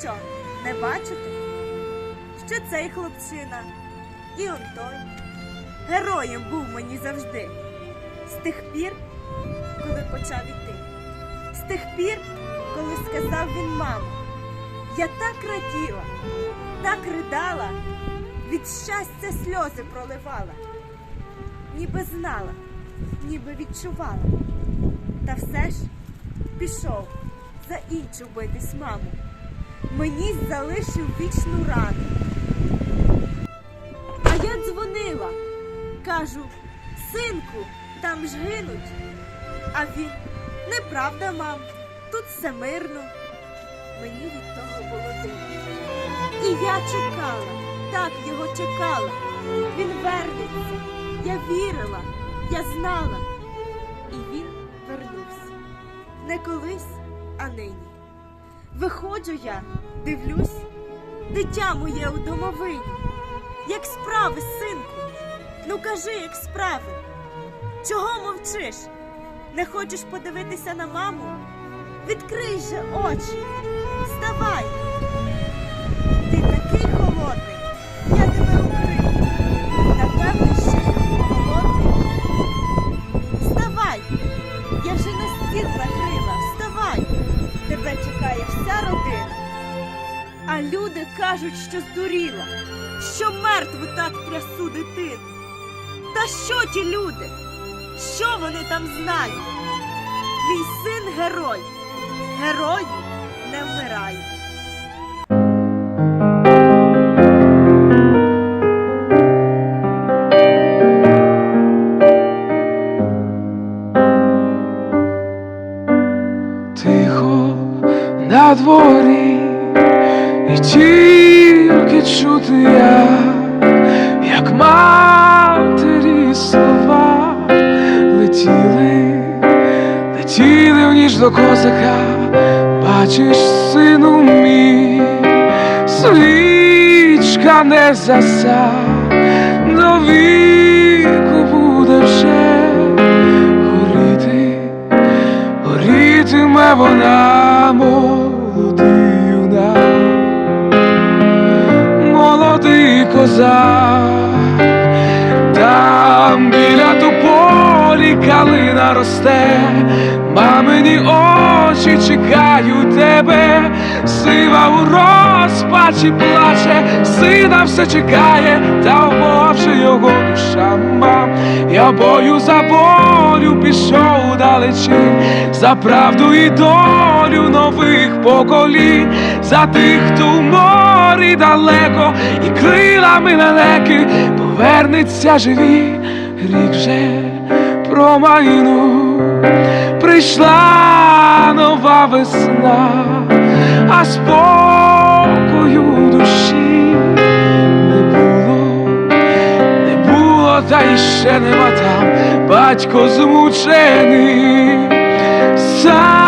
Що, не бачите? Що цей хлопчина і он той героєм був мені завжди. З тих пір, коли почав іти. З тих пір, коли сказав він мамо, я так раділа, так ридала, від щастя сльози проливала, ніби знала, ніби відчувала. Та все ж пішов за іншу битись маму. Мені залишив вічну рану. А я дзвонила, кажу, синку, там ж гинуть. А він, неправда, мам, тут все мирно. Мені від того було дивно. І я чекала, так його чекала. Він вернеться. Я вірила, я знала. І він вернувся. Не колись, а нині. Виходжу я, дивлюсь, дитя моє у домовині. Як справи, синку? Ну кажи, як справи? Чого мовчиш? Не хочеш подивитися на маму? Відкрий же очі, вставай. Вся родина. А люди кажуть, що здуріла, що мертву так трясу дитину. Та що ті люди? Що вони там знають? Мій син герой. Герої не вмирають. На дворі, і тільки чути я, як матері слова летіли, летіли в ніч до козака, бачиш, сину мій, свічка не заса, до віку буде вже горіти горітиме вона козак, там біля тополі калина росте, мамині очі чекають тебе, сива у розпачі плаче, сина все чекає, та в його душа. Мам. Я бою за волю пішов далечінь, за правду і долю нових поколінь, за тих, хто в морі далеко, і крилами далеки повернеться живі, рік вже промайнув. Прийшла нова весна, а спокою душі не було, не було, та й ще нема там. Батько змучений, сам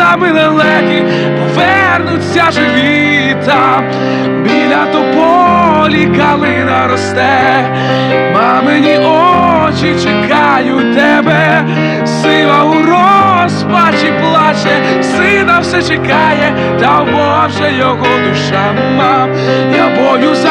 крилами лелеки повернуться живі. Там, біля тополі калина росте, мамині очі чекають тебе, сила у розпачі плаче, сина все чекає, та вже його душа. Мам. Я бою за